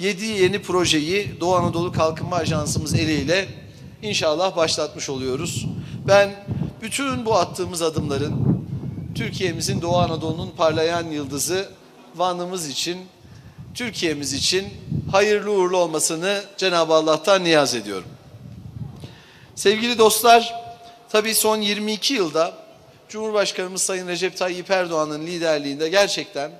7 yeni projeyi Doğu Anadolu Kalkınma Ajansımız eliyle inşallah başlatmış oluyoruz. Ben bütün bu attığımız adımların Türkiye'mizin Doğu Anadolu'nun parlayan yıldızı Van'ımız için, Türkiye'miz için hayırlı uğurlu olmasını Cenab-ı Allah'tan niyaz ediyorum. Sevgili dostlar, tabii son 22 yılda Cumhurbaşkanımız Sayın Recep Tayyip Erdoğan'ın liderliğinde gerçekten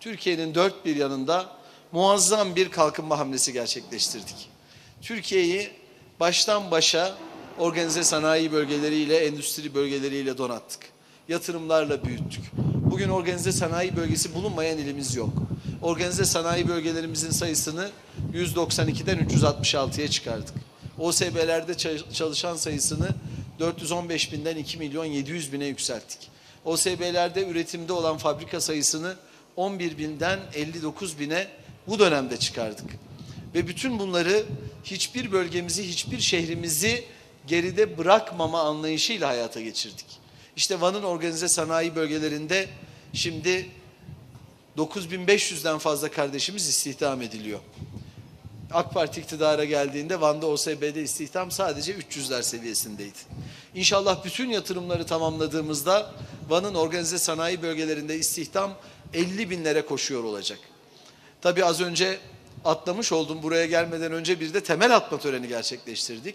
Türkiye'nin dört bir yanında muazzam bir kalkınma hamlesi gerçekleştirdik. Türkiye'yi baştan başa organize sanayi bölgeleriyle, endüstri bölgeleriyle donattık. Yatırımlarla büyüttük. Bugün organize sanayi bölgesi bulunmayan ilimiz yok. Organize sanayi bölgelerimizin sayısını 192'den 366'ya çıkardık. OSB'lerde ça- çalışan sayısını 415 binden 2 milyon 700 bine yükselttik. OSB'lerde üretimde olan fabrika sayısını 11 binden 59 bine bu dönemde çıkardık. Ve bütün bunları hiçbir bölgemizi, hiçbir şehrimizi geride bırakmama anlayışıyla hayata geçirdik. İşte Van'ın organize sanayi bölgelerinde şimdi 9500'den fazla kardeşimiz istihdam ediliyor. AK Parti iktidara geldiğinde Van'da OSB'de istihdam sadece 300'ler seviyesindeydi. İnşallah bütün yatırımları tamamladığımızda Van'ın organize sanayi bölgelerinde istihdam 50 binlere koşuyor olacak. Tabii az önce atlamış oldum. Buraya gelmeden önce bir de temel atma töreni gerçekleştirdik.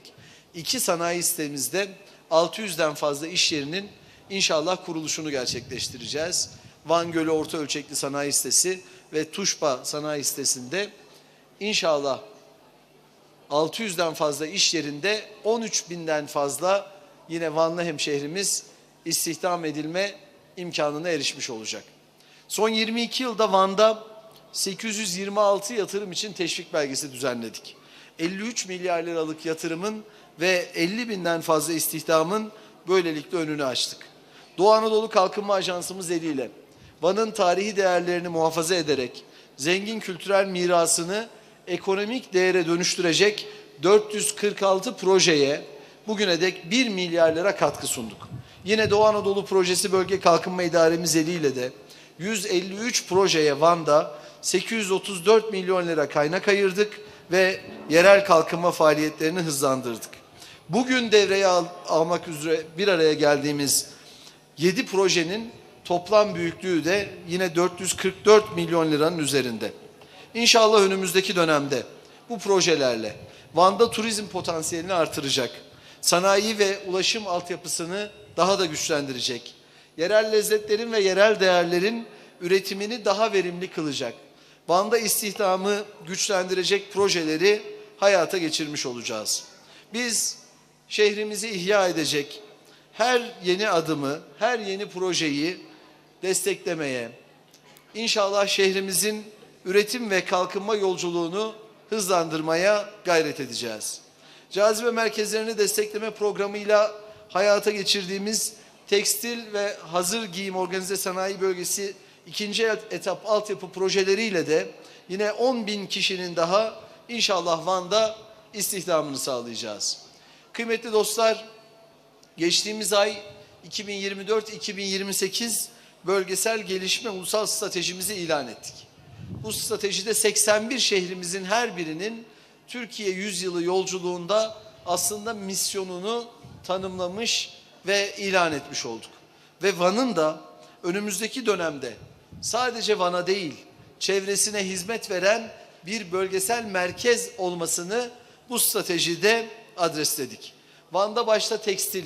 İki sanayi sitemizde 600'den fazla iş yerinin inşallah kuruluşunu gerçekleştireceğiz. Van Gölü Orta Ölçekli Sanayi Sitesi ve Tuşba Sanayi Sitesi'nde inşallah 600'den fazla iş yerinde 13 binden fazla yine Vanlı hemşehrimiz istihdam edilme imkanına erişmiş olacak. Son 22 yılda Van'da 826 yatırım için teşvik belgesi düzenledik. 53 milyar liralık yatırımın ve 50 binden fazla istihdamın böylelikle önünü açtık. Doğu Anadolu Kalkınma Ajansımız eliyle Van'ın tarihi değerlerini muhafaza ederek zengin kültürel mirasını ekonomik değere dönüştürecek 446 projeye bugüne dek 1 milyar lira katkı sunduk. Yine Doğu Anadolu Projesi Bölge Kalkınma İdaremiz eliyle de 153 projeye Van'da 834 milyon lira kaynak ayırdık ve yerel kalkınma faaliyetlerini hızlandırdık. Bugün devreye al- almak üzere bir araya geldiğimiz 7 projenin toplam büyüklüğü de yine 444 milyon liranın üzerinde. İnşallah önümüzdeki dönemde bu projelerle Van'da turizm potansiyelini artıracak, sanayi ve ulaşım altyapısını daha da güçlendirecek, yerel lezzetlerin ve yerel değerlerin üretimini daha verimli kılacak, Van'da istihdamı güçlendirecek projeleri hayata geçirmiş olacağız. Biz şehrimizi ihya edecek her yeni adımı, her yeni projeyi desteklemeye, İnşallah şehrimizin üretim ve kalkınma yolculuğunu hızlandırmaya gayret edeceğiz. Cazibe merkezlerini destekleme programıyla hayata geçirdiğimiz tekstil ve hazır giyim organize sanayi bölgesi ikinci etap altyapı projeleriyle de yine 10 bin kişinin daha inşallah Van'da istihdamını sağlayacağız. Kıymetli dostlar, Geçtiğimiz ay 2024-2028 bölgesel gelişme ulusal stratejimizi ilan ettik. Bu stratejide 81 şehrimizin her birinin Türkiye yüzyılı yolculuğunda aslında misyonunu tanımlamış ve ilan etmiş olduk. Ve Van'ın da önümüzdeki dönemde sadece Van'a değil, çevresine hizmet veren bir bölgesel merkez olmasını bu stratejide adresledik. Van'da başta tekstil,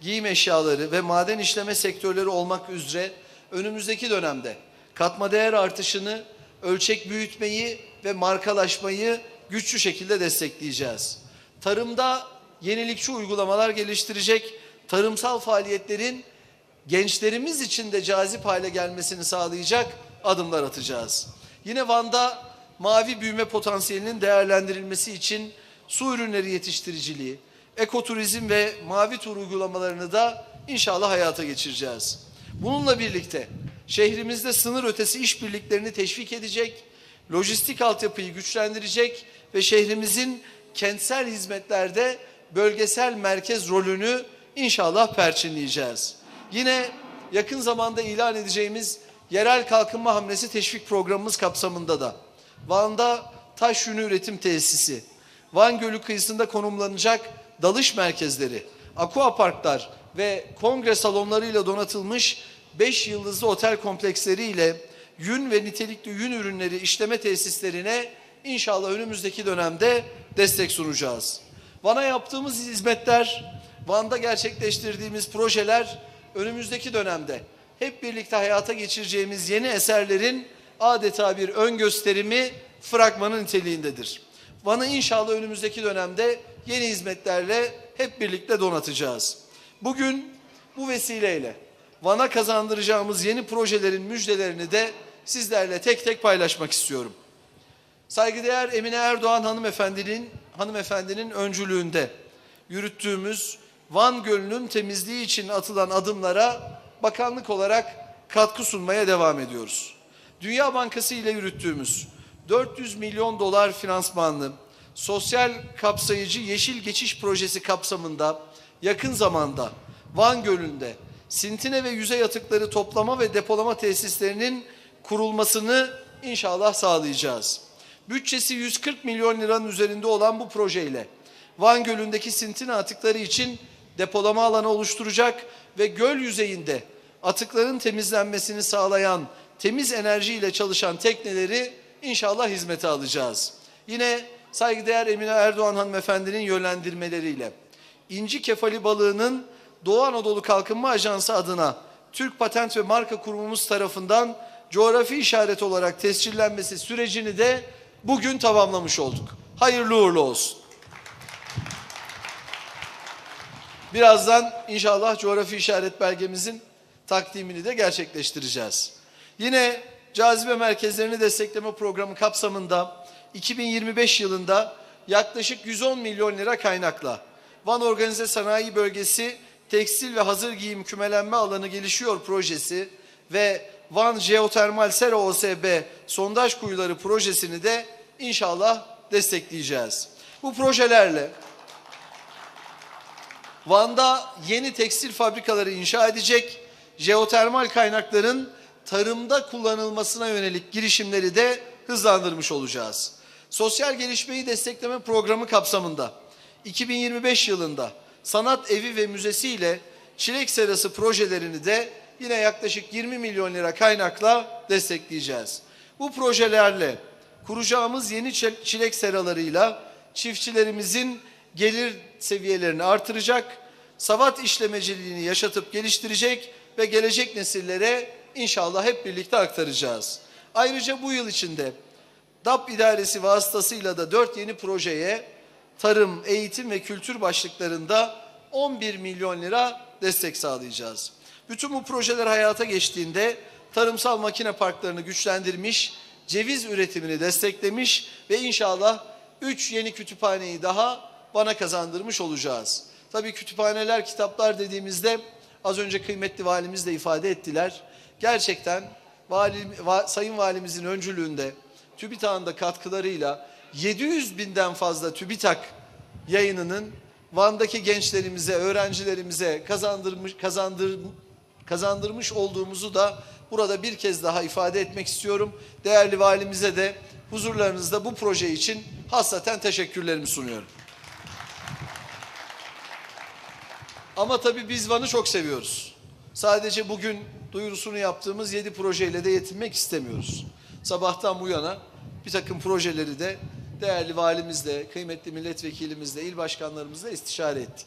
giyim eşyaları ve maden işleme sektörleri olmak üzere önümüzdeki dönemde katma değer artışını, ölçek büyütmeyi ve markalaşmayı güçlü şekilde destekleyeceğiz. Tarımda yenilikçi uygulamalar geliştirecek, tarımsal faaliyetlerin gençlerimiz için de cazip hale gelmesini sağlayacak adımlar atacağız. Yine Van'da mavi büyüme potansiyelinin değerlendirilmesi için su ürünleri yetiştiriciliği, ekoturizm ve mavi tur uygulamalarını da inşallah hayata geçireceğiz. Bununla birlikte şehrimizde sınır ötesi işbirliklerini teşvik edecek, lojistik altyapıyı güçlendirecek ve şehrimizin kentsel hizmetlerde bölgesel merkez rolünü inşallah perçinleyeceğiz. Yine yakın zamanda ilan edeceğimiz yerel kalkınma hamlesi teşvik programımız kapsamında da Van'da taş yünü üretim tesisi, Van Gölü kıyısında konumlanacak dalış merkezleri, aqua parklar ve kongre salonlarıyla donatılmış 5 yıldızlı otel kompleksleriyle yün ve nitelikli yün ürünleri işleme tesislerine inşallah önümüzdeki dönemde destek sunacağız. Van'a yaptığımız hizmetler, Van'da gerçekleştirdiğimiz projeler önümüzdeki dönemde hep birlikte hayata geçireceğimiz yeni eserlerin adeta bir ön gösterimi fragmanı niteliğindedir. Van'ı inşallah önümüzdeki dönemde yeni hizmetlerle hep birlikte donatacağız. Bugün bu vesileyle Van'a kazandıracağımız yeni projelerin müjdelerini de sizlerle tek tek paylaşmak istiyorum. Saygıdeğer Emine Erdoğan hanımefendinin hanımefendinin öncülüğünde yürüttüğümüz Van Gölü'nün temizliği için atılan adımlara bakanlık olarak katkı sunmaya devam ediyoruz. Dünya Bankası ile yürüttüğümüz 400 milyon dolar finansmanlı sosyal kapsayıcı yeşil geçiş projesi kapsamında yakın zamanda Van Gölü'nde sintine ve yüzey atıkları toplama ve depolama tesislerinin kurulmasını inşallah sağlayacağız. Bütçesi 140 milyon liranın üzerinde olan bu projeyle Van Gölü'ndeki sintine atıkları için depolama alanı oluşturacak ve göl yüzeyinde atıkların temizlenmesini sağlayan temiz enerjiyle çalışan tekneleri inşallah hizmete alacağız. Yine saygıdeğer Emine Erdoğan hanımefendinin yönlendirmeleriyle İnci kefali balığının Doğu Anadolu Kalkınma Ajansı adına Türk Patent ve Marka Kurumumuz tarafından coğrafi işaret olarak tescillenmesi sürecini de bugün tamamlamış olduk. Hayırlı uğurlu olsun. Birazdan inşallah coğrafi işaret belgemizin takdimini de gerçekleştireceğiz. Yine cazibe merkezlerini destekleme programı kapsamında 2025 yılında yaklaşık 110 milyon lira kaynakla Van Organize Sanayi Bölgesi Tekstil ve Hazır Giyim Kümelenme Alanı Gelişiyor projesi ve Van Jeotermal Sera OSB sondaj kuyuları projesini de inşallah destekleyeceğiz. Bu projelerle Van'da yeni tekstil fabrikaları inşa edecek, jeotermal kaynakların tarımda kullanılmasına yönelik girişimleri de hızlandırmış olacağız. Sosyal gelişmeyi destekleme programı kapsamında 2025 yılında sanat evi ve müzesi ile çilek serası projelerini de yine yaklaşık 20 milyon lira kaynakla destekleyeceğiz. Bu projelerle kuracağımız yeni çil- çilek seralarıyla çiftçilerimizin gelir seviyelerini artıracak, savat işlemeciliğini yaşatıp geliştirecek ve gelecek nesillere inşallah hep birlikte aktaracağız. Ayrıca bu yıl içinde DAP idaresi vasıtasıyla da dört yeni projeye tarım, eğitim ve kültür başlıklarında 11 milyon lira destek sağlayacağız. Bütün bu projeler hayata geçtiğinde tarımsal makine parklarını güçlendirmiş, ceviz üretimini desteklemiş ve inşallah 3 yeni kütüphaneyi daha bana kazandırmış olacağız. Tabii kütüphaneler, kitaplar dediğimizde az önce kıymetli valimiz de ifade ettiler. Gerçekten vali, va- Sayın Valimizin öncülüğünde TÜBİTAK'ın da katkılarıyla 700 binden fazla TÜBİTAK yayınının Van'daki gençlerimize, öğrencilerimize kazandırmış, kazandır, kazandırmış olduğumuzu da burada bir kez daha ifade etmek istiyorum. Değerli valimize de huzurlarınızda bu proje için hassaten teşekkürlerimi sunuyorum. Ama tabii biz Van'ı çok seviyoruz. Sadece bugün duyurusunu yaptığımız 7 projeyle de yetinmek istemiyoruz. Sabahtan bu yana bir takım projeleri de değerli valimizle, kıymetli milletvekilimizle, il başkanlarımızla istişare ettik.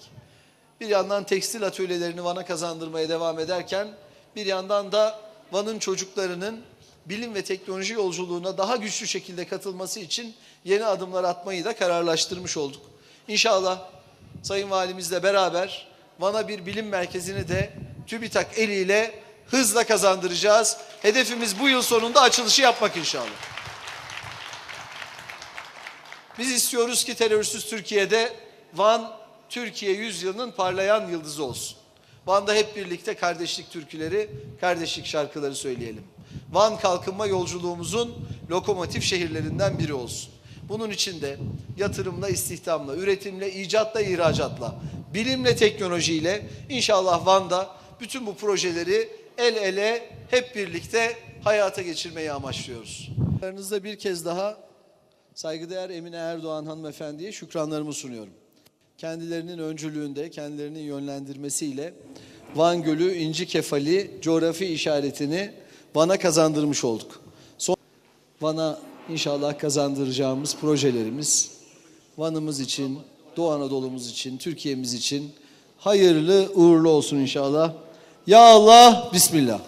Bir yandan tekstil atölyelerini Van'a kazandırmaya devam ederken bir yandan da Van'ın çocuklarının bilim ve teknoloji yolculuğuna daha güçlü şekilde katılması için yeni adımlar atmayı da kararlaştırmış olduk. İnşallah Sayın Valimizle beraber Van'a bir bilim merkezini de TÜBİTAK eliyle hızla kazandıracağız. Hedefimiz bu yıl sonunda açılışı yapmak inşallah. Biz istiyoruz ki terörsüz Türkiye'de Van Türkiye yüzyılının parlayan yıldızı olsun. Van'da hep birlikte kardeşlik türküleri, kardeşlik şarkıları söyleyelim. Van kalkınma yolculuğumuzun lokomotif şehirlerinden biri olsun. Bunun için de yatırımla, istihdamla, üretimle, icatla, ihracatla, bilimle, teknolojiyle inşallah Van'da bütün bu projeleri el ele hep birlikte hayata geçirmeyi amaçlıyoruz. Aranızda bir kez daha saygıdeğer Emine Erdoğan hanımefendiye şükranlarımı sunuyorum. Kendilerinin öncülüğünde, kendilerinin yönlendirmesiyle Van Gölü İnci Kefali coğrafi işaretini Van'a kazandırmış olduk. Son Van'a inşallah kazandıracağımız projelerimiz Van'ımız için, Doğu Anadolu'muz için, Türkiye'miz için hayırlı uğurlu olsun inşallah. Ya Allah, Bismillah.